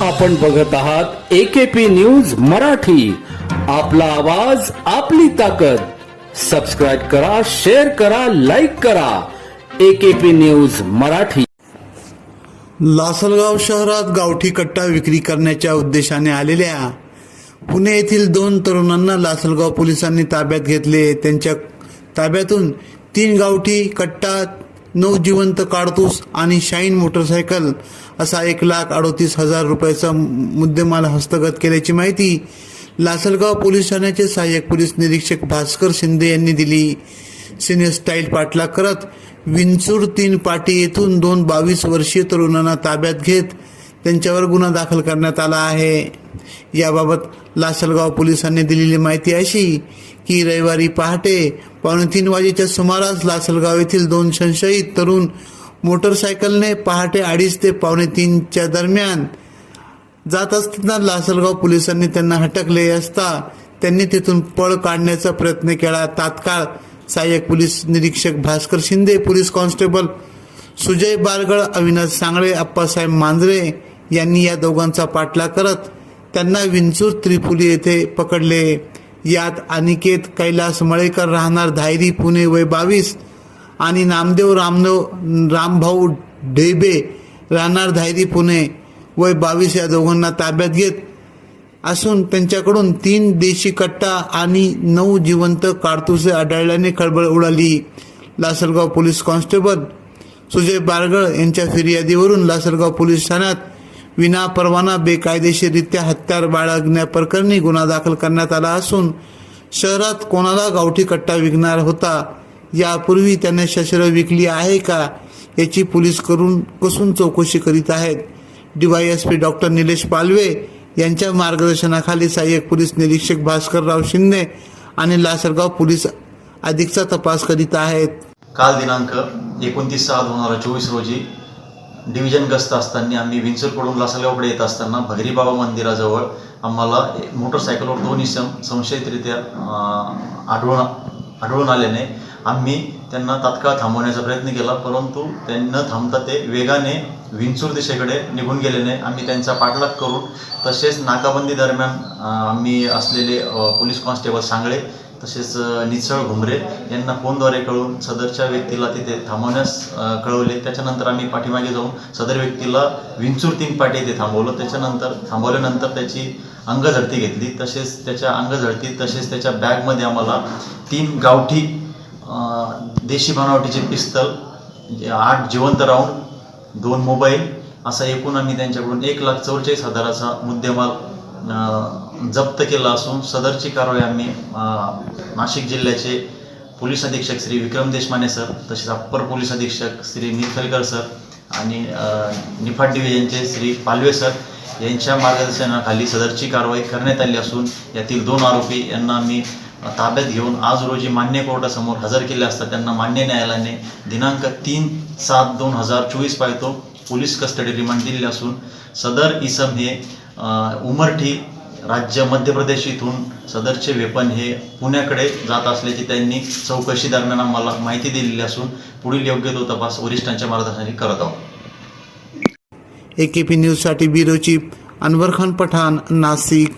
आपण बघत आहात एकेपी न्यूज मराठी. आपला आवाज आपली ताकद. सबस्क्राईब करा शेअर करा लाईक करा. AKP news Marathi. लासलगाव शहरात गावठी कट्टा विक्री करण्याच्या उद्देशाने आलेल्या पुणे येथील दोन तरुणांना लासलगाव पोलिसांनी ताब्यात घेतले. त्यांच्या ताब्यातून तीन गावठी कट्टा नवजिवंत काढतूस आणि शाईन मोटरसायकल असा एक लाख अडोतीस हजार रुपयाचा मुद्देमाल हस्तगत केल्याची माहिती लासलगाव पोलीस ठाण्याचे सहाय्यक पोलीस निरीक्षक भास्कर शिंदे यांनी दिली. सिने स्टाईल पाठला करत विंचूर तीन पाटी येथून दोन बावीस वर्षीय तरुणांना ताब्यात घेत त्यांच्यावर गुन्हा दाखल करण्यात आला आहे. याबाबत लासलगाव पोलिसांनी दिलेली माहिती अशी की रविवारी पहाटे पावणे तीन वाजेच्या सुमारास लासलगाव येथील दोन संशयित तरुण मोटरसायकलने पहाटे अडीच ते पावणे तीनच्या दरम्यान जात असताना लासलगाव पोलिसांनी त्यांना हटकले असता त्यांनी तिथून पळ काढण्याचा प्रयत्न केला. तात्काळ सहाय्यक पोलीस निरीक्षक भास्कर शिंदे पोलीस कॉन्स्टेबल सुजय बारगळ अविनाश सांगळे अप्पासाहेब मांजरे यांनी या दोघांचा पाठलाग करत त्यांना विंचूर त्रिपुली येथे पकडले. यात अनिकेत कैलास मळेकर राहणार धायरी पुणे वय बावीस आणि नामदेव रामदेव रामभाऊ ढेबे राहणार धायरी पुणे वय बावीस या दोघांना ताब्यात घेत असून त्यांच्याकडून तीन देशी कट्टा आणि नऊ जिवंत काडतुसे आढळल्याने खळबळ उडाली. लासलगाव पोलीस कॉन्स्टेबल सुजय बारगळ यांच्या फिर्यादीवरून लासलगाव पोलीस ठाण्यात विना परवाना बेकायदेशीररित्या हत्यार बाळगण्याप्रकरणी गुन्हा दाखल करण्यात आला असून शहरात कोणाला गावठी कट्टा विकणार होता यापूर्वी त्याने शस्त्र विकली आहे का याची पोलीस करून कसून चौकशी करीत आहेत. डीवायएसपी डॉक्टर निलेश पालवे यांच्या मार्गदर्शनाखाली सहाय्यक पोलीस निरीक्षक भास्करराव शिंदे आणि लासरगाव पोलीस अधिकचा तपास करीत आहेत. काल दिनांक एकोणतीस सहा दोन हजार चोवीस रोजी डिव्हिजन गस्त असताना आम्ही विंचूरकडून लासलगावकडे येत असताना भगरी बाबा मंदिराजवळ आम्हाला एक मोटरसायकलवर दोन इसम संशयितरित्या आढळून आढळून आल्याने आम्ही त्यांना तात्काळ थांबवण्याचा प्रयत्न केला परंतु त्यांना थांबता ते वेगाने विंचूर दिशेकडे निघून गेल्याने आम्ही त्यांचा पाठलाग करून तसेच नाकाबंदी दरम्यान आम्ही असलेले पोलीस कॉन्स्टेबल सांगळे तसेच निचळ निसळ घुमरे यांना फोनद्वारे कळून सदरच्या व्यक्तीला तिथे थांबवण्यास कळवले. त्याच्यानंतर आम्ही पाठीमागे जाऊन सदर व्यक्तीला विंचूर तीन पाठी येथे थांबवलं. त्याच्यानंतर थांबवल्यानंतर त्याची अंगझडती घेतली. तसेच त्याच्या अंगझडती तसेच त्याच्या बॅगमध्ये आम्हाला तीन गावठी देशी बनावटीचे पिस्तल जे आठ जिवंत राऊंड दोन मोबाईल असा एकूण आम्ही त्यांच्याकडून एक लाख चौवेचाळीस हजाराचा मुद्देमाल जप्त केला असून सदरची कारवाई आम्ही नाशिक जिल्ह्याचे पोलीस अधीक्षक श्री विक्रम देशमाने सर तसेच अप्पर पोलीस अधीक्षक श्री निखलकर सर आणि अ, निफाड डिव्हिजनचे श्री पालवे सर यांच्या मार्गदर्शनाखाली सदरची कारवाई करण्यात आली असून यातील दोन आरोपी यांना आम्ही ताब्यात घेऊन आज रोजी मान्य कोर्टासमोर हजर केले असता त्यांना मान्य न्यायालयाने दिनांक तीन सात दोन हजार चोवीस पायतो पोलीस कस्टडी रिमांड दिली असून सदर इसम हे उमरठी राज्य मध्य प्रदेश इथून सदरचे वेपन हे पुण्याकडे जात असल्याची त्यांनी चौकशी दरम्यान आम्हाला माहिती दिलेली असून पुढील योग्य तो तपास वरिष्ठांच्या मार्गदर्शनाने करत आहोत. ए के पी न्यूजसाठी ब्युरो चीफ अनवर खान पठाण नाशिक.